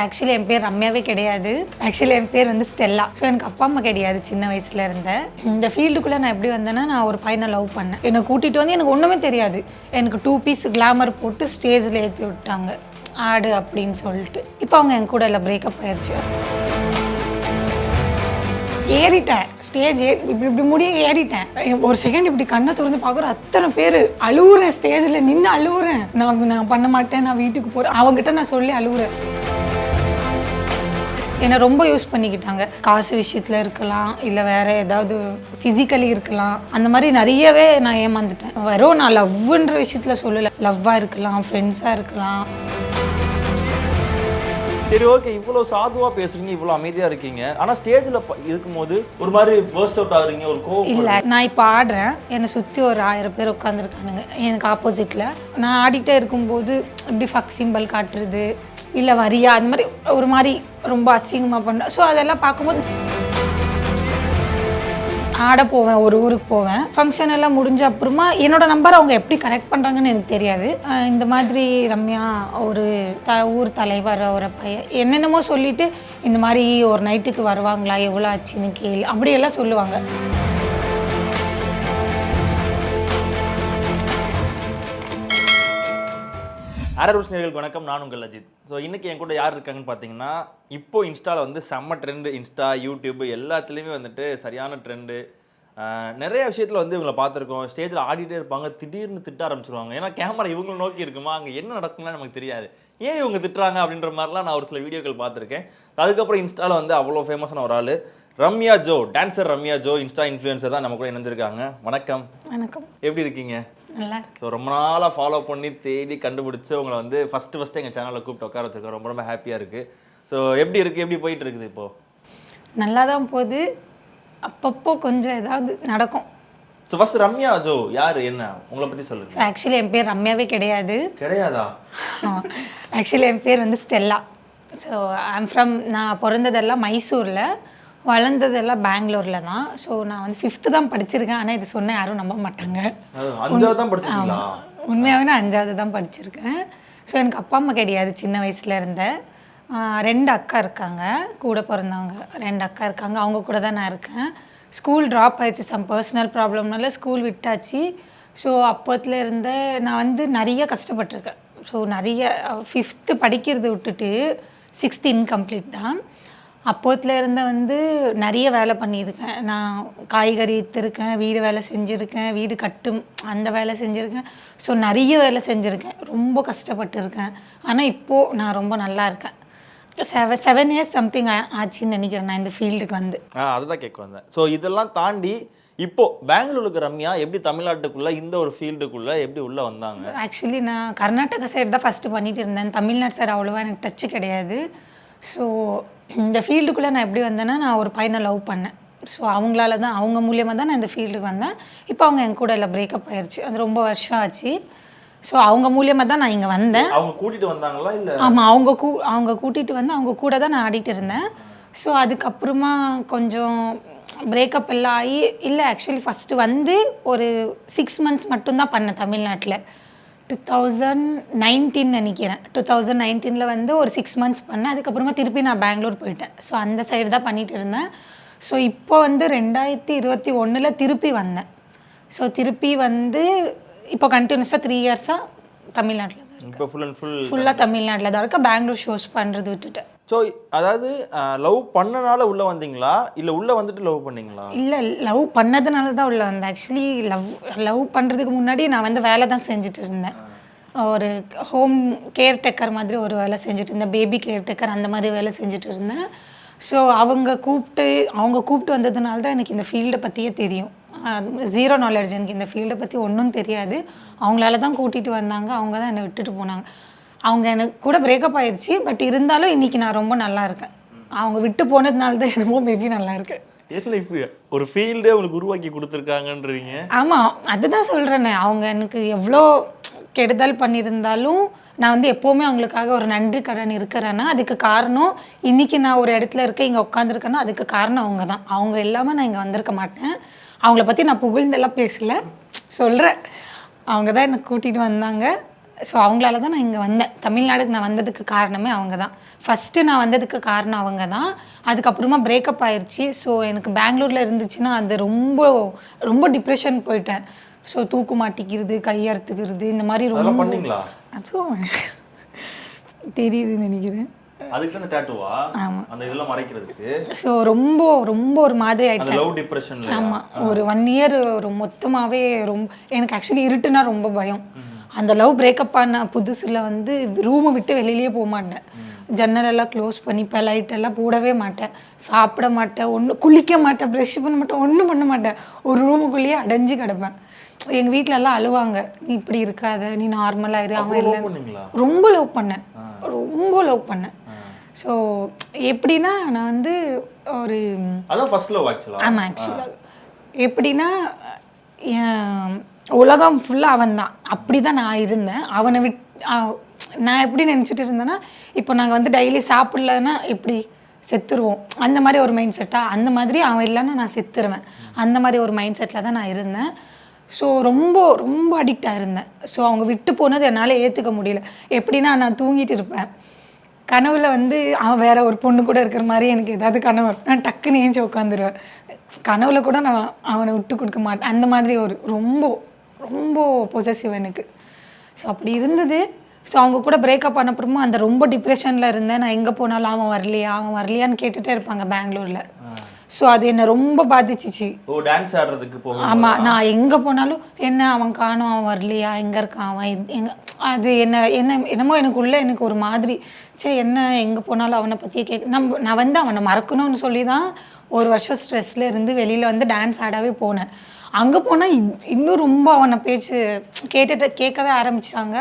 Actually என் பேர் ரம்யாவே கிடையாது. Actually என் பேர் வந்து ஸ்டெல்லா. ஸோ எனக்கு அப்பா அம்மா கிடையாது சின்ன வயசுல இருந்த. இந்த ஃபீல்டுக்குள்ளே நான் எப்படி வந்தேன்னா நான் ஒரு பையனை லவ் பண்ணேன். என்னை கூட்டிகிட்டு வந்து எனக்கு ஒன்றுமே தெரியாது. எனக்கு டூ பீஸ் கிளாமர் போட்டு ஸ்டேஜில் ஏற்றி விட்டாங்க. ஆடு அப்படின்னு சொல்லிட்டு. இப்போ அவங்க என் கூட இல்லை பிரேக்கப் ஆயிடுச்சு ஏறிட்டேன். ஸ்டேஜ் ஏறி இப்படி இப்படி முடிய ஏறிட்டேன். ஒரு செகண்ட் இப்படி கண்ணை திறந்து பார்க்குற அத்தனை பேர் அழுவுறேன். ஸ்டேஜில் நின்று அழுவுறேன். நான் நான் பண்ண மாட்டேன். நான் வீட்டுக்கு போகிறேன் அவங்ககிட்ட நான் சொல்லி அழுவுறேன். என்னை ரொம்ப யூஸ் பண்ணிக்கிட்டாங்க. காசு விஷயத்தில் இருக்கலாம் இல்லை வேற ஏதாவது ஃபிசிக்கலி இருக்கலாம். அந்த மாதிரி நிறையவே நான் ஏமாந்துட்டேன். வரும் நான் லவ்ன்ற விஷயத்தில் சொல்லலை. லவ்வாக இருக்கலாம் ஃப்ரெண்ட்ஸாக இருக்கலாம். சரி ஓகே இவ்வளோ சாதுவா பேசுறீங்க இவ்வளோ அமைதியா இருக்கீங்க. ஆனா ஸ்டேஜ்ல இருக்கும்போது ஒரு மாதிரி burst அவுட் ஆகுறீங்க ஒரு கோவம் இல்லை நான் இப்போ ஆடுறேன். என்னை சுற்றி ஒரு ஆயிரம் பேர் உட்காந்துருக்கானுங்க எனக்கு ஆப்போசிட்டில் நான் ஆடிட்டே இருக்கும்போது இப்படி ஃபக் சிம்பல் காட்டுறது? இல்லை வரியா? அந்த மாதிரி ஒரு மாதிரி ரொம்ப அசிங்கமாக பண்ணுறேன் ஸோ அதெல்லாம் பார்க்கும்போது ஆட போவேன் ஒரு ஊருக்கு போவேன். ஃபங்க்ஷன் எல்லாம் முடிஞ்ச அப்புறமா என்னோட நம்பர் அவங்க எப்படி கரெக்ட் பண்ணுறாங்கன்னு எனக்கு தெரியாது. இந்த மாதிரி ரம்யா ஒரு த ஊர் தலைவர் ஒரு பையன் என்னென்னமோ சொல்லிட்டு இந்த மாதிரி ஒரு நைட்டுக்கு வருவாங்களா எவ்வளோ ஆச்சுன்னு கேளு அப்படியெல்லாம் சொல்லுவாங்க. அரரூஸ் நேர்களுக்கு வணக்கம். நான் உங்கள் அஜித். ஸோ இன்னைக்கு என் கூட யார் இருக்காங்கன்னு பார்த்தீங்கன்னா இப்போ இன்ஸ்டாவில் வந்து செம்ம ட்ரெண்டு இன்ஸ்டா யூடியூப் எல்லாத்துலேயுமே வந்துட்டு சரியான ட்ரெண்டு நிறைய விஷயத்தில் வந்து இவங்களை பார்த்துருக்கோம். ஸ்டேஜில் ஆடிட்டே இருப்பாங்க திடீர்னு திட்ட ஆரம்பிச்சிருவாங்க. ஏன்னா கேமரா இவங்களை நோக்கி இருக்குமா? அங்கே என்ன நடக்கும்னு நமக்கு தெரியாது. ஏன் இவங்க திட்டுறாங்க அப்படின்ற மாதிரிலாம் நான் ஒரு சில வீடியோக்கள் பார்த்துருக்கேன். அதுக்கப்புறம் இன்ஸ்டாவில் வந்து அவ்வளோ ஃபேமஸான ஒரு ஆள் Ramya Jo dancer Ramya Jo insta influencer தான் நம்ம கூட இணைஞ்சிருக்காங்க. வணக்கம். வணக்கம். எப்படி இருக்கீங்க? நல்லா ஸோ ரொம்ப நாளாக ஃபாலோ பண்ணி தேடி கண்டுபிடிச்சு உங்களை வந்து ஃபஸ்ட்டு ஃபஸ்ட்டு எங்கள் சேனலில் கூப்பிட்டு உட்கார வச்சிருக்கோம் ரொம்ப ரொம்ப ஹாப்பியாக இருக்குது ஸோ எப்படி இருக்குது எப்படி போயிட்டு இருக்குது இப்போ? நல்லா தான் போகுது. அப்பப்போ கொஞ்சம் ஏதாவது நடக்கும். ஸோ ஃபர்ஸ்ட் ரம்யா ஜோ யார்? என்ன? உங்களை பற்றி சொல்லுங்க. ஆக்சுவலி என் பேர் ரம்யாவே கிடையாது. கிடையாதா? ஆக்சுவலி என் பேர் வந்து ஸ்டெல்லா. ஸோ ஐம் ஃப்ரம் நான் பிறந்ததெல்லாம் மைசூரில். வளர்ந்ததெல்லாம் பெங்களூரில் தான். ஸோ நான் வந்து ஃபிஃப்த்து தான் படிச்சிருக்கேன். ஆனால் இது சொன்னால் யாரும் நம்ப மாட்டாங்க. உண்மையாகவே நான் அஞ்சாவது தான் படிச்சிருக்கேன். ஸோ எனக்கு அப்பா அம்மா கிடையாது. சின்ன வயசில் இருந்த. ரெண்டு அக்கா இருக்காங்க. கூட பிறந்தவங்க ரெண்டு அக்கா இருக்காங்க. அவங்க கூட தான் நான் இருக்கேன். ஸ்கூல் ட்ராப் ஆயிடுச்சு. சம் பர்சனல் ப்ராப்ளம்னால ஸ்கூல் விட்டாச்சு. ஸோ அப்போத்துல இருந்த நான் வந்து நிறைய கஷ்டப்பட்டிருக்கேன். ஸோ நிறைய ஃபிஃப்த்து படிக்கிறது விட்டுட்டு சிக்ஸ்த்து இன்கம்ப்ளீட் தான். அப்போத்துல இருந்த வந்து நிறைய வேலை பண்ணியிருக்கேன். நான் காய்கறி விற்றுருக்கேன் வீடு வேலை செஞ்சுருக்கேன் வீடு கட்டும் அந்த வேலை செஞ்சுருக்கேன். ஸோ நிறைய வேலை செஞ்சுருக்கேன். ரொம்ப கஷ்டப்பட்டிருக்கேன். ஆனால் இப்போது நான் ரொம்ப நல்லா இருக்கேன். செவ செவன் இயர்ஸ் சம்திங் ஆச்சுன்னு நினைக்கிறேன் நான் இந்த ஃபீல்டுக்கு வந்து. ஆ அதுதான் கேட்க வந்தேன். ஸோ இதெல்லாம் தாண்டி இப்போ பெங்களூருக்கு ரம்யா எப்படி தமிழ்நாட்டுக்குள்ள இந்த ஒரு ஃபீல்டுக்குள்ள எப்படி உள்ள வந்தாங்க? ஆக்சுவலி நான் கர்நாடகா சைடு தான் ஃபஸ்ட்டு பண்ணிட்டு இருந்தேன். தமிழ்நாடு சைடு அவ்வளோவா எனக்கு டச்சு கிடையாது. ஸோ இந்த ஃபீல்டுக்குள்ளே நான் எப்படி வந்தேன்னா நான் ஒரு பையனை லவ் பண்ணேன். ஸோ அவங்களால தான் அவங்க மூலியமாக தான் நான் இந்த ஃபீல்டுக்கு வந்தேன். இப்போ அவங்க என் கூட இல்லை பிரேக்கப் ஆயிடுச்சு அது ரொம்ப வருஷம் ஆச்சு. ஸோ அவங்க மூலியமாக தான் நான் இங்கே வந்தேன். அவங்க கூட்டிட்டு வந்தாங்களா இல்ல? ஆமாம் அவங்க கூ அவங்க கூட்டிகிட்டு வந்து அவங்க கூட தான் நான் ஆடிட்டு இருந்தேன். ஸோ அதுக்கப்புறமா கொஞ்சம் பிரேக்கப் எல்லாம் ஆகி இல்லை ஆக்சுவலி ஃபஸ்ட்டு வந்து ஒரு சிக்ஸ் மந்த்ஸ் மட்டும்தான் பண்ணேன் தமிழ்நாட்டில். டூ தௌசண்ட் நைன்டீன் நினைக்கிறேன். டூ தௌசண்ட் நைன்டீனில் வந்து ஒரு சிக்ஸ் மந்த்ஸ் பண்ணேன். அதுக்கப்புறமா திருப்பி நான் பெங்களூர் போயிட்டேன். ஸோ அந்த சைடு தான் பண்ணிட்டு இருந்தேன். ஸோ இப்போ வந்து ரெண்டாயிரத்தி இருபத்தி ஒன்றில் திருப்பி வந்தேன். ஸோ திருப்பி வந்து இப்போ கண்டினியூஸாக த்ரீ இயர்ஸாக தமிழ்நாட்டில் தான் ஃபுல் ஃபுல்லாக தமிழ்நாட்டில் தான் இருக்கேன். பெங்களூர் ஷோஸ் பண்ணுறது விட்டுட்டேன். ஸோ அதாவது லவ் பண்ணனால உள்ள வந்தீங்களா? இல்ல உள்ள வந்துட்டு லவ் பண்ணீங்களா? இல்லை லவ் பண்ணதுனால தான் உள்ள வந்தேன். ஆக்சுவலி லவ் லவ் பண்ணுறதுக்கு முன்னாடி நான் வந்து வேலை தான் செஞ்சுட்டு இருந்தேன் ஒரு ஹோம் கேர்டேக்கர் மாதிரி ஒரு வேலை செஞ்சுட்டு இருந்தேன் பேபி கேர்டேக்கர் அந்த மாதிரி வேலை செஞ்சுட்டு இருந்தேன் ஸோ அவங்க கூப்பிட்டு அவங்க கூப்பிட்டு வந்ததுனால தான் எனக்கு இந்த ஃபீல்டை பற்றியே தெரியும். ஜீரோ நாலேஜ் எனக்கு இந்த ஃபீல்டை பற்றி ஒன்றும் தெரியாது. அவங்களால தான் கூட்டிகிட்டு வந்தாங்க. அவங்க தான் என்னை விட்டுட்டு போனாங்க. அவங்க எனக்கு கூட பிரேக்கப் ஆயிடுச்சு பட் இருந்தாலும் இன்னைக்கு நான் ரொம்ப நல்லா இருக்கேன். அவங்க விட்டு போனதுனால தான் என்னமோ மேபி நல்லா இருக்கேன் என்ன ஒரு ஃபீல்டே உங்களுக்கு உருவாக்கி கொடுத்துருக்காங்கன்றீங்க. ஆமாம் அதுதான் சொல்கிறேனே அவங்க எனக்கு எவ்வளோ கெடுதல் பண்ணியிருந்தாலும் நான் வந்து எப்போவுமே அவங்களுக்காக ஒரு நன்றி கடன் இருக்கிறேன்னா அதுக்கு காரணம் இன்னைக்கு நான் ஒரு இடத்துல இருக்கேன் இங்கே உட்காந்துருக்கேன்னா அதுக்கு காரணம் அவங்க தான் அவங்க இல்லாமல் நான் இங்கே வந்திருக்க மாட்டேன். அவங்கள பற்றி நான் புகழ்ந்தெல்லாம் பேசல. சொல்கிறேன் அவங்க தான் என்னை கூட்டிகிட்டு வந்தாங்க. ஸோ அவங்களால தான் நான் இங்கே வந்தேன். தமிழ்நாடுக்கு நான் வந்ததுக்கு காரணமே அவங்க தான் ஃபஸ்ட்டு நான் வந்ததுக்கு காரணம் அவங்க தான் அதுக்கப்புறமா பிரேக்கப் ஆயிடுச்சு ஸோ எனக்கு பெங்களூரில் இருந்துச்சுன்னா அது ரொம்ப ரொம்ப டிப்ரெஷன் போயிட்டேன். ஸோ தூக்கு மாட்டிக்கிறது கையறுத்துக்கிறது இந்த மாதிரி ரொம்ப அதுவும் தெரியுதுன்னு நினைக்கிறேன். ஸோ ரொம்ப ரொம்ப ஒரு மாதிரி டிப்ரெஷன்ல ஆமாம் ஒரு ஒன் இயர் மொத்தமாகவே ரொம்ப எனக்கு ஆக்சுவலி இருட்டுனா ரொம்ப பயம். அந்த லவ் பிரேக்கப் ஆன புதுசில் வந்து ரூமை விட்டு வெளியிலேயே போக மாட்டேன். ஜன்னல் எல்லாம் க்ளோஸ் பண்ணிப்பேன் லைட் எல்லாம் போடவே மாட்டேன். சாப்பிட மாட்டேன். ஒன்றும் குளிக்க மாட்டேன். ப்ரெஷ் பண்ண மாட்டேன். ஒன்றும் பண்ண மாட்டேன். ஒரு ரூமுக்குள்ளேயே அடைஞ்சு கிடப்பேன். எங்கள் வீட்ல எல்லாம் அழுவாங்க. நீ இப்படி இருக்காத. நீ நார்மலாக இரு. அவன் இல்லை ரொம்ப லவ் பண்ணேன். ரொம்ப லவ் பண்ணேன். ஸோ எப்படின்னா நான் வந்து ஒரு ஆமாம் ஆக்சுவலாக எப்படின்னா என் உலகம் ஃபுல்லாக அவன் தான் அப்படி தான் நான் இருந்தேன். அவனை விட் நான் எப்படி நினச்சிட்டு இருந்தேன்னா இப்போ நாங்கள் வந்து டெய்லி சாப்பிட்லன்னா எப்படி செத்துருவோம். அந்த மாதிரி ஒரு மைண்ட் செட்டாக அந்த மாதிரி அவன் இல்லைன்னா நான் செத்துருவேன். அந்த மாதிரி ஒரு மைண்ட் செட்டில் தான் நான் இருந்தேன். ஸோ ரொம்ப ரொம்ப அடிக்டாக இருந்தேன். ஸோ அவங்க விட்டு போனது என்னால் ஏற்றுக்க முடியல. எப்படின்னா நான் தூங்கிட்டு இருப்பேன். கனவுல வந்து அவன் வேற ஒரு பொண்ணு கூட இருக்கிற மாதிரி எனக்கு ஏதாவது கனவு நான் டக்குன்னு ஏஞ்சி உட்காந்துருவேன் கனவுல கூட நான் அவனை விட்டு கொடுக்க மாட்டேன். அந்த மாதிரி ஒரு ரொம்ப ரொம்ப பொசசிவ் எனக்கு. ஸோ அப்படி இருந்தது. ஸோ அவங்க கூட பிரேக்கப் பண்ண அப்புறமா அந்த ரொம்ப டிப்ரெஷனில் இருந்தேன். நான் எங்கே போனாலும் அவன் வரலையா அவன் வரலையான்னு கேட்டுட்டே இருப்பாங்க பெங்களூரில். ஸோ அது என்னை ரொம்ப பாதிச்சிச்சு. ஓ டான்ஸ் ஆடுறதுக்கு போகும் ஆமாம் நான் எங்கே போனாலும் என்ன அவன் காணோம் அவன் வரலையா எங்கே இருக்கான் அவன் எங்க அது என்ன என்ன என்னமோ எனக்குள்ள எனக்கு ஒரு மாதிரி. சே என்ன எங்கே போனாலும் அவனை பற்றியே கேட்க நம்ம நான் வந்து அவனை மறக்கணும்னு சொல்லி தான் ஒரு வருஷம் ஸ்ட்ரெஸ்ல இருந்து வெளியில் வந்து டான்ஸ் ஆடவே போனேன். அங்கே போனால் இன்னும் ரொம்ப அவனை பேச்சு கேட்டுட்டு கேட்கவே ஆரம்பிச்சாங்க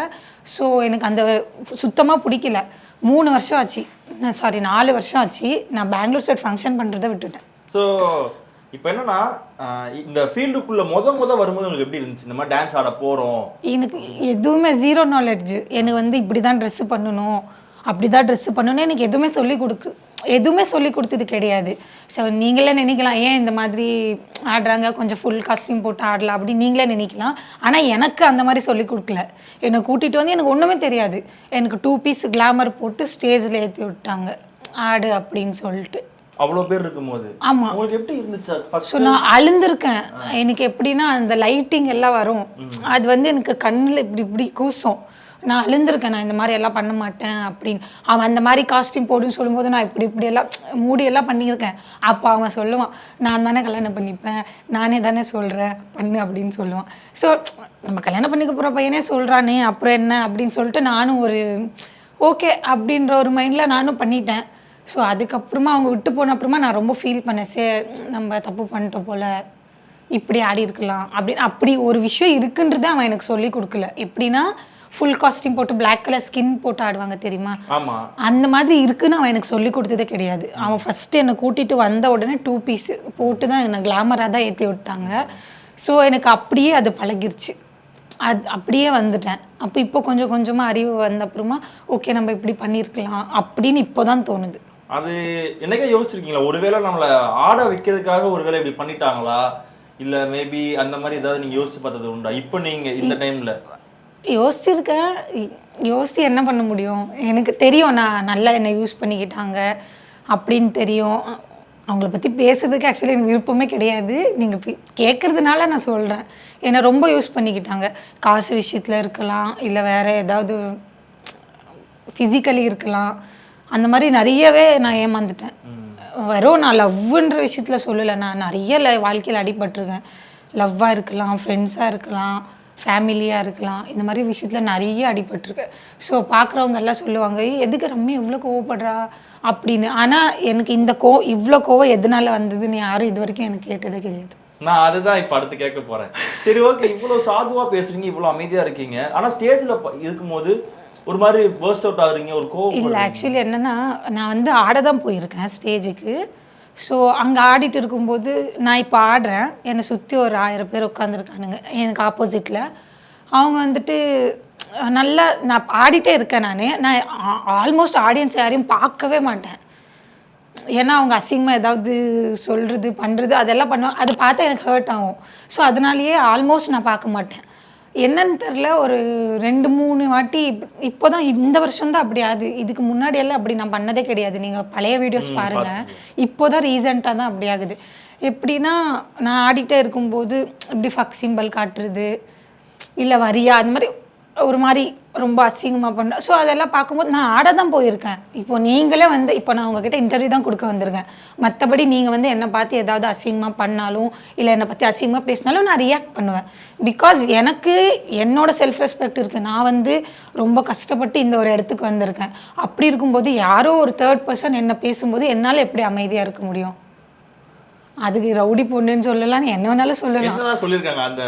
ஸோ எனக்கு அந்த சுத்தமாக பிடிக்கல. மூணு வருஷம் ஆச்சு. சாரி நாலு வருஷம் ஆச்சு. நான் பெங்களூர் சைட் ஃபங்க்ஷன் பண்ணுறதை விட்டுட்டேன். ஸோ இப்போ என்னன்னா இந்த ஃபீல்டுக்குள்ள முத முத வரும்போது உங்களுக்கு எப்படி இருந்துச்சு? இந்த மாதிரி டான்ஸ் ஆட போறோம். எனக்கு எதுவுமே ஜீரோ நாலேஜ் எனக்கு வந்து இப்படி தான் ட்ரெஸ்ஸு பண்ணணும். அப்படி தான் ட்ரெஸ்ஸு பண்ணணும் எனக்கு எதுவுமே சொல்லி கொடுக்கு எதுவுமே சொல்லி கொடுத்தது கிடையாது. ஸோ நீங்களே நினைக்கலாம் ஏன் இந்த மாதிரி ஆடுறாங்க? கொஞ்சம் ஃபுல் காஸ்டியூம் போட்டு ஆடலாம் அப்படி நீங்களே நினைக்கலாம். ஆனால் எனக்கு அந்த மாதிரி சொல்லி கொடுக்கல. என்னை கூட்டிகிட்டு வந்து எனக்கு ஒன்றுமே தெரியாது. எனக்கு டூ பீஸ் கிளாமர் போட்டு ஸ்டேஜில் ஏற்றி விட்டாங்க. ஆடு அப்படின்னு சொல்லிட்டு. அவ்வளோ பேர் இருக்கும்போது. ஆமா. உங்களுக்கு எப்படி இருந்துச்சு? ஸோ நான் அழுந்திருக்கேன். எனக்கு எப்படின்னா அந்த லைட்டிங் எல்லாம் வரும். அது வந்து எனக்கு கண்ணில் இப்படி இப்படி கூசும். நான் அழுந்திருக்கேன் நான் இந்த மாதிரி எல்லாம் பண்ண மாட்டேன் அப்படின்னு. அவன் அந்த மாதிரி காஸ்டியூம் போடுன்னு சொல்லும்போது நான் இப்படி இப்படி எல்லாம் மூடி எல்லாம் பண்ணியிருக்கேன். அப்போ அவன் சொல்லுவான் நான் தானே கல்யாணம் பண்ணிப்பேன் நானே தானே சொல்கிறேன் பண்ணு அப்படின்னு சொல்லுவான். ஸோ நம்ம கல்யாணம் பண்ணிக்க போகிற பையனே சொல்கிறானே அப்புறம் என்ன அப்படின்னு சொல்லிட்டு நானும் ஒரு ஓகே அப்படின்ற ஒரு மைண்டில் நானும் பண்ணிட்டேன். ஸோ அதுக்கப்புறமா அவங்க விட்டு போன அப்புறமா நான் ரொம்ப ஃபீல் பண்ணேன் சே நம்ம தப்பு பண்ணிட்டோம் போல இப்படி ஆடி இருக்கலாம் அப்படின்னு. அப்படி ஒரு விஷயம் இருக்குன்றதை அவன் எனக்கு சொல்லி கொடுக்கல. எப்படின்னா ஃபுல் காஸ்டியூம் போட்டு Black கலர் ஸ்கின் போட்டு ஆடுவாங்க தெரியுமா? ஆமா. அந்த மாதிரி இருக்குன்னு அவன் எனக்கு சொல்லி கொடுத்ததே கிடையாது. அவன் ஃபஸ்ட்டு என்னை கூட்டிகிட்டு வந்த உடனே டூ பீஸ் போட்டு தான் என்னை கிளாமராக தான் ஏற்றி விட்டாங்க. ஸோ எனக்கு அப்படியே அது பழகிருச்சு. அது அப்படியே வந்துட்டேன். அப்போ இப்போ கொஞ்சம் கொஞ்சமாக அறிவு வந்த அப்புறமா ஓகே நம்ம இப்படி பண்ணியிருக்கலாம் அப்படின்னு இப்போ தான் தோணுது. அது என்னைக்கா யோசிச்சிருக்கீங்களா? ஒருவேளை நம்மள ஆட வைக்கிறதுக்காக ஒருவேளை இப்படி பண்ணிட்டாங்களா? இல்ல மேபி அந்த மாதிரி ஏதாவது நீங்க யோசிச்சு பார்த்தது உண்டா? இப்போ நீங்க இந்த டைம்ல யோசிச்சிருக்கேன். யோ- யோசிச்சு என்ன பண்ண முடியும்? எனக்கு தெரியும் நான் நல்லா என்னை யூஸ் பண்ணிக்கிட்டாங்க அப்படின்னு தெரியும். அவங்கள பற்றி பேசுறதுக்கு ஆக்சுவலி எனக்கு விருப்பமே கிடையாது. நீங்கள் கேட்குறதுனால நான் சொல்கிறேன் என்னை ரொம்ப யூஸ் பண்ணிக்கிட்டாங்க. காசு விஷயத்தில் இருக்கலாம் இல்லை வேறு ஏதாவது ஃபிசிக்கலி இருக்கலாம். அந்த மாதிரி நிறையவே நான் ஏமாந்துட்டேன். வெறும் நான் லவ்ன்ற விஷயத்தில் சொல்லலை. நான் நிறைய ல வாழ்க்கையில் அடிபட்டிருக்கேன். லவ்வாக இருக்கலாம் ஃப்ரெண்ட்ஸாக இருக்கலாம். ஃபேமிலியாக இருக்கலாம். இந்த மாதிரி விஷயத்தில் நிறைய அடிபட்டிருக்கேன் ஸோ பார்க்குறவங்க எல்லாம் சொல்லுவாங்க "ஏய், எதுக்கு ரம்யா இவ்வளோ கோவப்படுறா? அப்படின்னு. ஆனால் எனக்கு இந்த கோ இவ்வளோ கோவம் எதனால வந்ததுன்னு யாரும் இது வரைக்கும் எனக்கு கேட்டதே கிடையாது. நான் அதுதான் இப்ப அடுத்து கேட்க போறேன். சரி ஓகே இவ்வளவு சாதுவா பேசுறீங்க இவ்வளவு அமைதியா இருக்கீங்க. ஆனா ஸ்டேஜ்ல இருக்கும்போது ஒரு மாதிரி burst அவுட் ஆகுறீங்க ஒரு கோவம் இல்லை ஆக்சுவலி என்னென்னா நான் வந்து ஆட தான் போயிருக்கேன் ஸ்டேஜுக்கு ஸோ அங்கே ஆடிட்டு இருக்கும்போது நான் இப்போ ஆடுறேன். என்னை சுற்றி ஒரு ஆயிரம் பேர் உட்காந்துருக்கானுங்க எனக்கு ஆப்போசிட்டில் அவங்க வந்துட்டு நல்லா நான் ஆடிட்டே இருக்கேன் நான். நான் ஆல்மோஸ்ட் ஆடியன்ஸ் யாரையும் பார்க்கவே மாட்டேன். ஏன்னா அவங்க அசிங்கமாக ஏதாவது சொல்கிறது பண்ணுறது அதெல்லாம் பண்ணுவாங்க. அது பார்த்தா எனக்கு ஹர்ட் ஆகும். ஸோ அதனாலேயே ஆல்மோஸ்ட் நான் பார்க்க மாட்டேன். என்னன்னு தெரில ஒரு ரெண்டு மூணு வாட்டி இப்போ தான் இந்த வருஷம் தான் அப்படி ஆகுது. இதுக்கு முன்னாடி எல்லாம் அப்படி நான் பண்ணதே கிடையாது. நீங்கள் பழைய வீடியோஸ் பாருங்க. இப்போ தான் ரீசெண்டாக தான் அப்படி ஆகுது. எப்படின்னா நான் ஆடிட்டே இருக்கும்போது இப்படி ஃபக் சிம்பல் காட்டுறது இல்லை வரியா அந்த மாதிரி ஒரு மாதிரி ரொம்ப அசிங்கமாக பண்ண ஸோ அதெல்லாம் பார்க்கும்போது நான் ஆட தான் போயிருக்கேன். இப்போ நீங்களே வந்து இப்போ நான் உங்ககிட்ட இன்டர்வியூ தான் கொடுக்க வந்திருக்கேன். மற்றபடி நீங்கள் வந்து என்னை பார்த்து ஏதாவது அசிங்கமாக பண்ணாலும் இல்லை என்னை பற்றி அசிங்கமாக பேசினாலும் நான் ரியாக்ட் பண்ணுவேன். பிகாஸ் எனக்கு என்னோட செல்ஃப் ரெஸ்பெக்ட் இருக்குது நான் வந்து ரொம்ப கஷ்டப்பட்டு இந்த ஒரு இடத்துக்கு வந்திருக்கேன். அப்படி இருக்கும்போது யாரோ ஒரு தேர்ட் பர்சன் என்னை பேசும்போது என்னால் எப்படி அமைதியாக இருக்க முடியும்? அதுக்கு ரவுடி பொண்ணுன்னு சொல்லலாம் என்ன வேணாலும் சொல்லலாம். என்னதான் சொல்லிருக்காங்க அந்த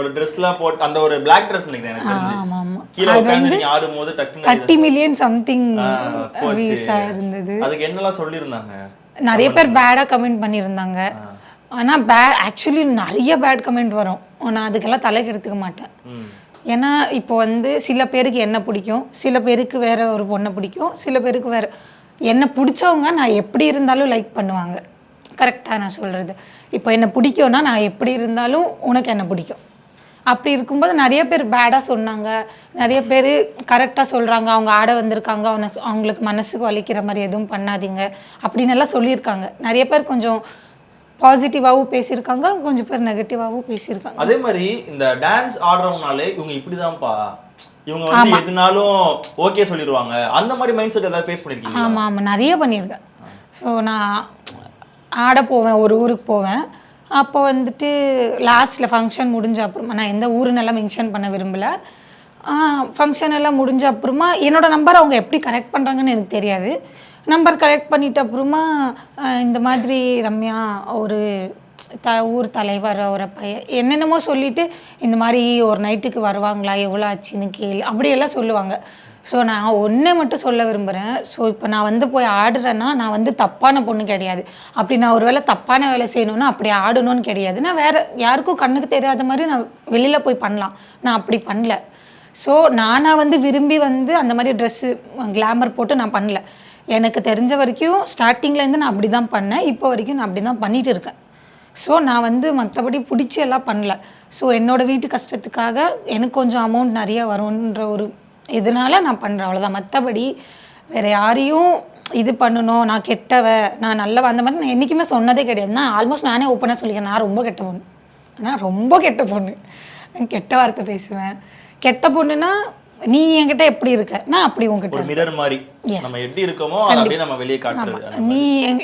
ஒரு ட்ரெஸ்லாம் போட்டு அந்த ஒரு பிளாக் ட்ரெஸ் நினைக்கிறேன். ஆமா ஆமா கீழே உட்கார்ந்து நீங்க ஆடும்போது டக்குன்னு தேர்ட்டி மில்லியன் சம்திங். வீசா இருந்தது. அதுக்கு என்னெல்லாம் சொல்லியிருந்தாங்க? நிறைய பேர் பேடாக கமெண்ட் பண்ணியிருந்தாங்க. ஆனால் பேட் ஆக்சுவலி நிறைய பேட் கமெண்ட் வரும். நான் அதுக்கெல்லாம் தலைக்கு எடுத்துக்க மாட்டேன். ஏன்னா இப்போ வந்து சில பேருக்கு என்ன பிடிக்கும்? சில பேருக்கு வேற ஒரு பொண்ணை பிடிக்கும். சில பேருக்கு வேற என்னை பிடிச்சவங்க நான் எப்படி இருந்தாலும் லைக் பண்ணுவாங்க. கரெக்டாக நான் சொல்கிறது இப்போ என்னை பிடிக்கும்னா நான் எப்படி இருந்தாலும் உனக்கு என்ன பிடிக்கும். அப்படி இருக்கும்போது நிறைய பேர் பேடாக சொன்னாங்க. நிறைய பேர் கரெக்டாக சொல்கிறாங்க அவங்க ஆட வந்திருக்காங்க. அவனை அவங்களுக்கு மனசுக்கு வலிக்கிற மாதிரி எதுவும் பண்ணாதீங்க. அப்படின்னு எல்லாம் சொல்லியிருக்காங்க. நிறைய பேர் கொஞ்சம் பாசிட்டிவாகவும் பேசியிருக்காங்க. கொஞ்சம் பேர் நெகட்டிவாகவும் பேசியிருக்காங்க. அதே மாதிரி இந்த டான்ஸ் ஆடுறவங்கனாலே இவங்க இப்படிதான்ப்பா. இவங்க வந்து எதுனாலும் ஓகே சொல்லிடுவாங்க அந்த மாதிரி மைண்ட் செட் ஏதாவது ஃபேஸ் பண்ணிருக்கீங்க ஆமாம் ஆமாம் நிறைய பண்ணியிருக்கேன். ஸோ நான் ஆட போவேன் ஒரு ஊருக்கு போவேன். அப்போ வந்துட்டு லாஸ்ட்டில் ஃபங்க்ஷன் முடிஞ்ச அப்புறமா நான் எந்த ஊருன்னெல்லாம் மென்ஷன் பண்ண விரும்பல. ஃபங்க்ஷன் எல்லாம் முடிஞ்ச அப்புறமா என்னோட நம்பர் அவங்க எப்படி கரெக்ட் பண்ணுறாங்கன்னு எனக்கு தெரியாது. நம்பர் கரெக்ட் பண்ணிட்ட அப்புறமா இந்த மாதிரி ரம்யா ஒரு த ஊர் தலைவர் ஒரு பையன் என்னென்னமோ சொல்லிட்டு இந்த மாதிரி ஒரு நைட்டுக்கு வருவாங்களா எவ்வளோ ஆச்சுன்னு கேள் அப்படியெல்லாம் சொல்லுவாங்க. ஸோ நான் ஒன்றே மட்டும் சொல்ல விரும்புகிறேன் ஸோ இப்போ நான் வந்து போய் ஆடுறேன்னா நான் வந்து தப்பான பொண்ணு கிடையாது. அப்படி நான் ஒரு வேளை தப்பான வேலை செய்யணும்னா அப்படி ஆடணும்னு கிடையாது. நான் வேறு யாருக்கும் கண்ணுக்கு தெரியாத மாதிரி நான் வெளியில் போய் பண்ணலாம். நான் அப்படி பண்ணல. ஸோ நானாக வந்து விரும்பி வந்து அந்த மாதிரி ட்ரெஸ்ஸு கிளாமர் போட்டு நான் பண்ணல. எனக்கு தெரிஞ்ச வரைக்கும் ஸ்டார்டிங்லேருந்து நான் அப்படி தான் பண்ணேன். இப்போ வரைக்கும் நான் அப்படி தான் பண்ணிட்டு இருக்கேன். ஸோ நான் வந்து மற்றபடி பிடிச்சி எல்லாம் பண்ணல. ஸோ என்னோட வீட்டு கஷ்டத்துக்காக எனக்கு கொஞ்சம் அமௌண்ட் நிறையா வரும்ன்ற ஒரு இதனால நான் பண்ணுறேன் அவ்வளோதான் மற்றபடி வேறு யாரையும் இது பண்ணணும் நான் கெட்டவ நான் நல்லவ அந்த மாதிரி நான் என்றைக்குமே சொன்னதே கிடையாது. நான் ஆல்மோஸ்ட் நானே ஓப்பனாக சொல்லிக்கிறேன் நான் ரொம்ப கெட்ட பொண்ணு. நான் ரொம்ப கெட்ட பொண்ணு. நான் கெட்ட வார்த்தை பேசுவேன். கெட்ட பொண்ணுனா நீ என்கிட்ட எப்படி இருக்க? நான் அப்படி உன்கிட்ட ஒரு மிரர் மாதிரி. நம்ம எப்படி இருக்கோமோ அப்படியே நம்ம வெளியே காட்டுறது நீ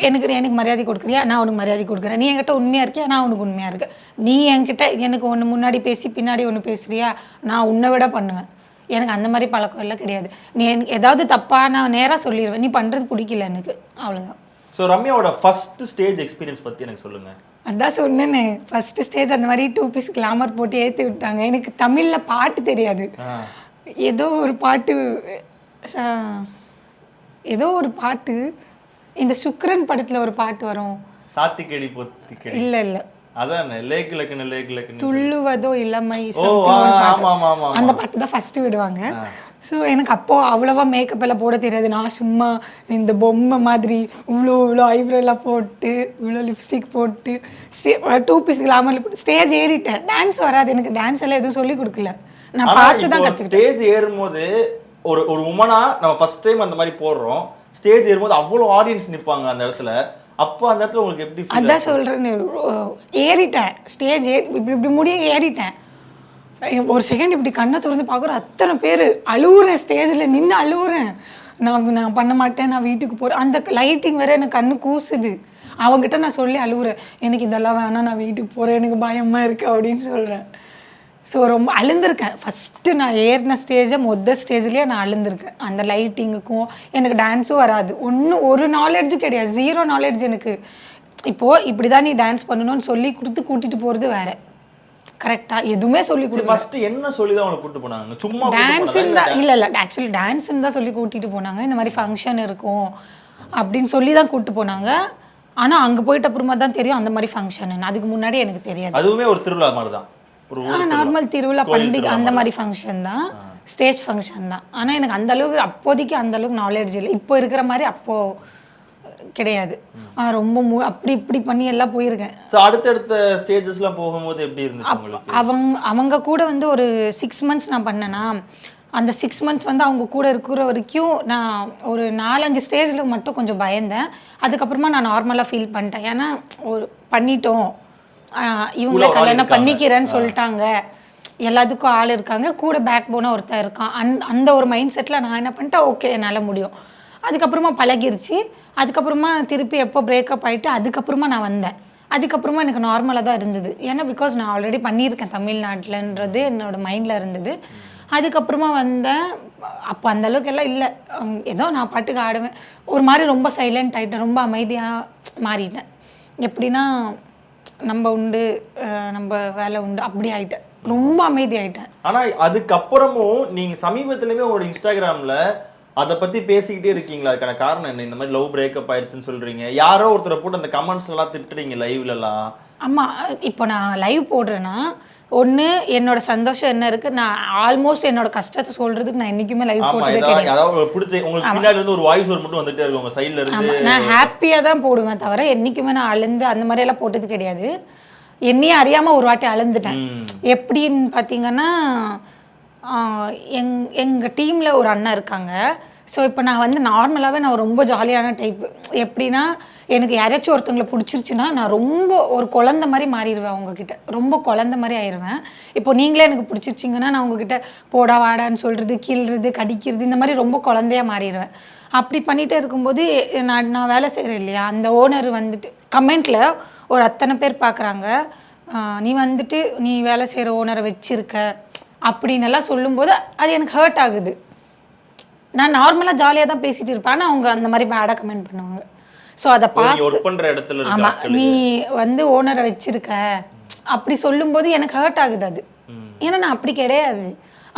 எனக்கு எனக்கு மரியாதை கொடுக்குறியா? நான் உனக்கு மரியாதை கொடுக்குறேன். நீ என்கிட்ட உண்மையா இருக்கியா? நான் உனக்கு உண்மையா இருக்கேன். நீ என்கிட்ட எனக்கு ஒன்று முன்னாடி பேசி பின்னாடி ஒன்று பேசுறியா? நான் உன்னை விட பண்ணுவேன். எனக்கு அந்த மாதிரி பழக்கம் எல்லாம் கிடையாது. நீ எனக்கு ஏதாவது தப்பா நான் நேராக சொல்லிடுவேன் நீ பண்ணுறது பிடிக்கல எனக்கு. அவ்வளோதான் ஸோ ரம்யாவோட ஃபர்ஸ்ட் ஸ்டேஜ் எக்ஸ்பீரியன்ஸ் பத்தி எனக்கு சொல்லுங்க. அதான் சொன்னேனே. ஃபர்ஸ்ட் ஸ்டேஜ் அந்த மாதிரி டூ பீஸ் கிளாமர் போட்டு ஏற்றி விட்டாங்க. எனக்கு தமிழில் பாட்டு தெரியாது. ஏதோ ஒரு பாட்டு ஏதோ ஒரு பாட்டு. இந்த சுக்ரன் படத்தில் ஒரு பாட்டு வரும். சாத்திக்கடி பொத்திக்கடி. இல்லை இல்லை. அதான்? லேக் லக்குன்னு லேக் லக்குன்னு துள்ளுவதோ இளமை அந்த பாட்டு தான் ஃபர்ஸ்ட் விடுவாங்க. ஸோ எனக்கு அப்போ அவ்வளோவா மேக்கப் எல்லாம் போட தெரியாது. நான் சும்மா இந்த பொம்மை மாதிரி இவ்வளோ இவ்வளோ ஐப்ரோ எல்லாம் போட்டு இவ்வளோ லிப்ஸ்டிக் போட்டு stay two piece glamour stage ஏறிட்டேன். Dance வராது. எனக்கு டான்ஸ் எல்லாம் எதுவும் சொல்லி கொடுக்கல. நான் பார்த்து தான் கற்றுக்கிட்டேன் ஸ்டேஜ் ஏறும்போது ஒரு ஒரு உமனா நம்ம ஃபர்ஸ்ட் டைம் அந்த மாதிரி போடுறோம். ஸ்டேஜ் ஏறும்போது அவ்வளவு ஆடியன்ஸ் நிப்பாங்க அந்த இடத்துல. அப்போ அந்த இடத்துல உங்களுக்கு எப்படி அதான் சொல்கிறேன் ஏறிட்டேன். ஸ்டேஜ் ஏறி இப்படி இப்படி முடிய ஏறிட்டேன். ஒரு செகண்ட் இப்படி கண்ணை திறந்து பார்க்குற அத்தனை பேர் அழுவுறேன் ஸ்டேஜில் நின்று அழுவுறேன். நான் நான் பண்ண மாட்டேன் நான் வீட்டுக்கு போகிறேன் அந்த லைட்டிங் வேற எனக்கு கண்ணு கூசுது. அவங்ககிட்ட நான் சொல்லி அழுவுறேன். எனக்கு இதெல்லாம் வேணாம் நான் வீட்டுக்கு போகிறேன் எனக்கு பயமாக இருக்குது அப்படின்னு சொல்கிறேன் ஸோ ரொம்ப அழுந்திருக்கேன். ஃபஸ்ட்டு நான் ஏறின ஸ்டேஜை மொத்த ஸ்டேஜ்லேயே நான் அழுந்திருக்கேன். அந்த லைட்டிங்குக்கும் எனக்கு டான்ஸும் வராது. ஒன்றும் ஒரு நாலேஜ் கிடையாது. ஜீரோ நாலேஜ் எனக்கு. இப்போது இப்படி தான் நீ டான்ஸ் பண்ணணும்னு சொல்லி கொடுத்து கூட்டிகிட்டு போகிறது வேற. கரெக்டாக எதுவுமே சொல்லி கொடுக்கல. ஃபர்ஸ்ட் என்ன சொல்லி தான் உங்களை கூட்டு போனாங்க? சும்மா கூட்டு டான்ஸுன்னு தான் இல்லை? இல்லை ஆக்சுவலி டான்ஸுன்னு தான் சொல்லி கூட்டிகிட்டு போனாங்க. இந்த மாதிரி ஃபங்க்ஷன் இருக்கும் அப்படின்னு சொல்லி தான் கூப்பிட்டு போனாங்க. ஆனால் அங்கே போயிட்ட அப்புறமா தான் தெரியும் அந்த மாதிரி ஃபங்க்ஷன் அதுக்கு முன்னாடி எனக்கு தெரியாது. அதுவுமே ஒரு திருவிழா மாதிரி தான். நார்மல் திருவிழா பண்டிகை அந்த மாதிரி ஃபங்க்ஷன் தான். ஸ்டேஜ் ஃபங்க்ஷன் தான். ஆனால் எனக்கு அந்த அளவுக்கு அப்போதைக்கு அந்த அளவுக்கு நாலேஜ் இல்லை. இப்போ இருக்கிற மாதிரி அப்போ கிடையாது. ரொம்ப அப்படி இப்படி பண்ணி எல்லாம் போயிருக்கேன். ஸோ அடுத்தடுத்த ஸ்டேஜஸ்லாம் போகும்போது எப்படி இருந்துச்சு அவங்க அவங்க கூட வந்து ஒரு சிக்ஸ் மந்த்ஸ் நான் பண்ணேனா அந்த சிக்ஸ் மந்த்ஸ் வந்து அவங்க கூட இருக்கிற வரைக்கும் நான் ஒரு நாலஞ்சு ஸ்டேஜில் மட்டும் கொஞ்சம் பயந்தேன். அதுக்கப்புறமா நான் நார்மலாக ஃபீல் பண்ணிட்டேன். ஏன்னா ஒரு பண்ணிட்டோம். இவங்கள கல்யாணம். பண்ணிக்கிறேன்னு சொல்லிட்டாங்க. எல்லாத்துக்கும் ஆள் இருக்காங்க. கூட பேக் போனால் ஒருத்தன் இருக்கான். அந் அந்த ஒரு மைண்ட் செட்டில் நான் என்ன பண்ணிட்டேன்? ஓகே என்னால் முடியும். அதுக்கப்புறமா பழகிருச்சு. அதுக்கப்புறமா திருப்பி எப்போ பிரேக்கப் ஆகிட்டு அதுக்கப்புறமா நான் வந்தேன். அதுக்கப்புறமா எனக்கு நார்மலாக தான் இருந்தது. ஏன்னா பிகாஸ் நான் ஆல்ரெடி பண்ணியிருக்கேன் தமிழ்நாட்டிலன்றது என்னோட மைண்டில் இருந்தது. அதுக்கப்புறமா வந்தேன். அப்போ அந்த அளவுக்கு எல்லாம் இல்லை. ஏதோ நான் பாட்டுக்கு ஆடுவேன். ஒரு மாதிரி ரொம்ப சைலண்ட் ஆகிட்டேன் ரொம்ப அமைதியாக மாறிட்டேன். எப்படின்னா நம்ம உண்டு நம்ம வேலை உண்டு. அப்படி ஆயிட்டேன். ரொம்ப அமைதி ஆயிட்டேன் ஆனா அதுக்கப்புறமும் நீங்க சமீபத்திலயுமே உங்களோட இன்ஸ்டாகிராம்ல அதை பத்தி பேசிக்கிட்டே இருக்கீங்களா? அதுக்கான காரணம் என்ன? இந்த மாதிரி லவ் பிரேக்கப் ஆயிடுச்சுன்னு சொல்றீங்க. யாரோ ஒருத்தரை போட்டு அந்த கமெண்ட்ஸ் எல்லாம் திட்டுறீங்க லைவ்ல எல்லாம் ஆமா இப்போ நான் லைவ் போடுறேன்னா ஒன்று என்னோட சந்தோஷம் என்ன இருக்கு? நான் ஆல்மோஸ்ட் என்னோட கஷ்டத்தை சொல்றதுக்கு நான் என்னைக்குமே லைவ் போட்டதே கிடையாது. நான் ஹாப்பியாக தான் போடுவேன் தவிர என்னைக்குமே நான் அழுந்து அந்த மாதிரி எல்லாம் போட்டது கிடையாது. என்னையே அறியாம ஒரு வாட்டி அழுந்துட்டேன். எப்படின்னு பார்த்தீங்கன்னா எங் எங்கள் டீமில் ஒரு அண்ணன் இருக்காங்க. ஸோ இப்போ நான் வந்து நார்மலாகவே நான் ரொம்ப ஜாலியான டைப்பு எப்படின்னா எனக்கு யாராச்சும் ஒருத்தவங்களை பிடிச்சிருச்சுன்னா நான் ரொம்ப ஒரு குழந்த மாதிரி மாறிடுவேன் அவங்கக்கிட்ட ரொம்ப குழந்த மாதிரி ஆயிடுவேன். இப்போ நீங்களே எனக்கு பிடிச்சிருச்சிங்கன்னா நான் உங்ககிட்ட போடா வாடான்னு சொல்கிறது கீழ்றது கடிக்கிறது இந்த மாதிரி ரொம்ப குழந்தையா மாறிடுவேன். அப்படி பண்ணிகிட்டே இருக்கும்போது நான் நான் வேலை செய்கிறேன் இல்லையா? அந்த ஓனர் வந்துட்டு கமெண்ட்டில் ஒரு அத்தனை பேர் பார்க்குறாங்க நீ வந்துட்டு நீ வேலை செய்கிற ஓனரை வச்சுருக்க. அப்படின்னு எல்லாம் சொல்லும்போது அது எனக்கு ஹர்ட் ஆகுது. நான் நார்மலாக ஜாலியாக தான் பேசிட்டு இருப்பேன். ஆனால் அவங்க அந்த மாதிரி பேடாக கமெண்ட் பண்ணுவாங்க. ஸோ அதை பார்த்து ஒர்க் பண்ற இடத்துல இருக்க ஆமா ஆட்கள் நீ வந்து ஓனரை வச்சிருக்க. அப்படி சொல்லும்போது எனக்கு ஹர்ட் ஆகுது அது. ஏன்னா நான் அப்படி கிடையாது.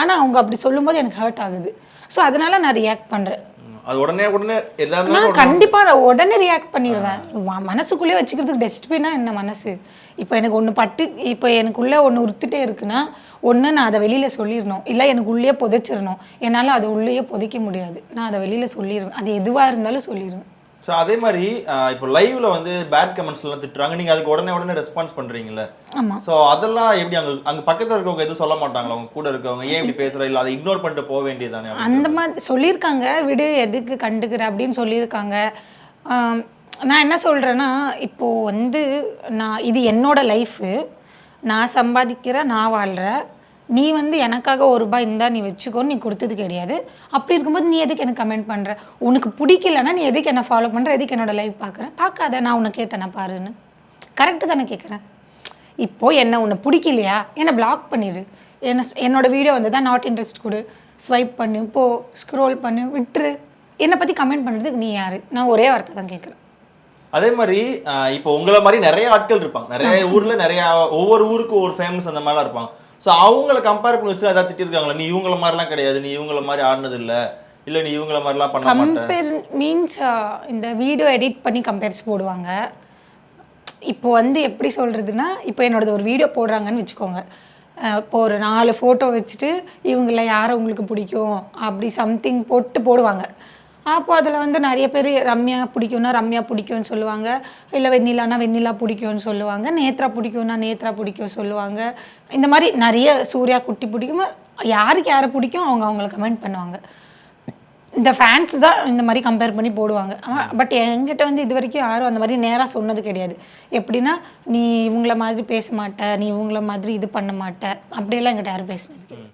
ஆனா அவங்க அப்படி சொல்லும்போது எனக்கு ஹர்ட் ஆகுது. ஸோ அதனால நான் ரியாக்ட் பண்றேன். ம், அது உடனே உடனே எல்லாமே நான் கண்டிப்பா நான் உடனே ரியாக்ட் பண்ணிடுவேன். ம- மனசுக்குள்ளேயே வச்சுக்கிறதுக்கு டஸ்ட்பின்னா என்ன மனசு? இப்போ எனக்கு ஒன்று பட்டு இப்போ எனக்குள்ளே ஒன்று உறுத்துட்டே இருக்குன்னா ஒன்று நான் அதை வெளியில் சொல்லிடணும். இல்லை எனக்கு உள்ளே புதைச்சிடணும். என்னால் அதை உள்ளேயே புதைக்க முடியாது. நான் அதை வெளியில் சொல்லிடுவேன். அது எதுவாக இருந்தாலும் சொல்லிடுவேன். ஸோ அதே மாதிரி இப்போ லைவ்ல வந்து பேட் கமெண்ட்ஸ் எல்லாம் திட்டுறாங்க. நீங்க அதுக்கு உடனே உடனே ரெஸ்பான்ஸ் பண்றீங்கல்ல. ஸோ அதெல்லாம் எப்படி அங்க அங்க பக்கத்துல இருக்கவங்க எதுவும் சொல்ல மாட்டாங்களா? அவங்க கூட இருக்கவங்க. ஏன் இப்படி பேசுற? இல்ல அதை இக்னோர் பண்ணிட்டு போக வேண்டியதானே அந்த மாதிரி சொல்லியிருக்காங்க. விடு எதுக்கு கண்டுக்கிற அப்படின்னு சொல்லியிருக்காங்க. நான் என்ன சொல்கிறேன்னா இப்போது வந்து நான் இது என்னோட லைஃபு நான் சம்பாதிக்கிறேன் நான் வாழ்கிறேன் நீ வந்து எனக்காக ஒரு ரூபாய் இருந்தா நீ வச்சுக்கோன்னு நீ கொடுத்தது கிடையாது. அப்படி இருக்கும்போது நீ எதுக்கு எனக்கு கமெண்ட் பண்ணுற உனக்கு பிடிக்கலன்னா நீ எதுக்கு என்ன ஃபாலோ பண்ணுற எதுக்கு என்னோட லைஃப் பார்க்குற பார்க்காத நான் உன்னை கேட்டேனா பாருன்னு. கரெக்டு தானே கேட்குறேன் இப்போ என்ன உன்னை பிடிக்கலையா? என்னை பிளாக் பண்ணிடு என்ன என்னோட வீடியோ வந்து தான் நாட் இன்ட்ரெஸ்ட் கொடு. ஸ்வைப் பண்ணு போ ஸ்க்ரோல் பண்ணு விட்டுரு. என்னை பற்றி கமெண்ட் பண்ணுறதுக்கு நீ யாரு? நான் ஒரே வார்த்தை தான் கேட்குறேன் அதே மாதிரி இப்போ உங்களை மாதிரி நிறைய ஆட்கள் இருப்பாங்க. நிறைய ஊர்ல நிறைய ஒவ்வொரு ஊருக்கு ஒரு ஃபேமஸ் அந்த மாதிரிலாம் இருப்பாங்க. ஸோ அவங்கள கம்பேர் பண்ணி வச்சு ஏதாவது திட்டிருக்காங்களா? நீ இவங்கள மாதிரிலாம் கிடையாது. நீ இவங்கள மாதிரி ஆடினது இல்ல இல்லை நீ இவங்கள மாதிரிலாம் பண்ண மாட்டேன் கம்பேர் மீன்ஸ் இந்த வீடியோ எடிட் பண்ணி கம்பேர்ஸ் போடுவாங்க. இப்போ வந்து எப்படி சொல்கிறதுனா இப்போ என்னோடது ஒரு வீடியோ போடுறாங்கன்னு வச்சுக்கோங்க. இப்போ ஒரு நாலு ஃபோட்டோ வச்சுட்டு இவங்கள யாரை உங்களுக்கு பிடிக்கும்? அப்படி சம்திங் போட்டு போடுவாங்க. அப்போது அதில் வந்து நிறைய பேர் ரம்யா பிடிக்கும்னா ரம்யா பிடிக்கும்னு சொல்லுவாங்க. இல்லை வெண்ணிலானா வெண்ணிலா பிடிக்கும்னு சொல்லுவாங்க. நேத்ரா பிடிக்கும்னா நேத்ரா பிடிக்கும் சொல்லுவாங்க. இந்த மாதிரி நிறைய சூர்யா குட்டி பிடிக்கும்? யாருக்கு யாரை பிடிக்கும்? அவங்க அவங்கள கமெண்ட் பண்ணுவாங்க. இந்த ஃபேன்ஸ் தான் இந்த மாதிரி கம்பேர் பண்ணி போடுவாங்க. பட் என்கிட்ட வந்து இது வரைக்கும் யாரும் அந்த மாதிரி நேராக சொன்னது கிடையாது. எப்படின்னா நீ இவங்கள மாதிரி பேச மாட்ட நீ இவங்கள மாதிரி இது பண்ண மாட்ட. அப்படியெல்லாம் என்கிட்ட யாரும் பேசினது கிடையாது.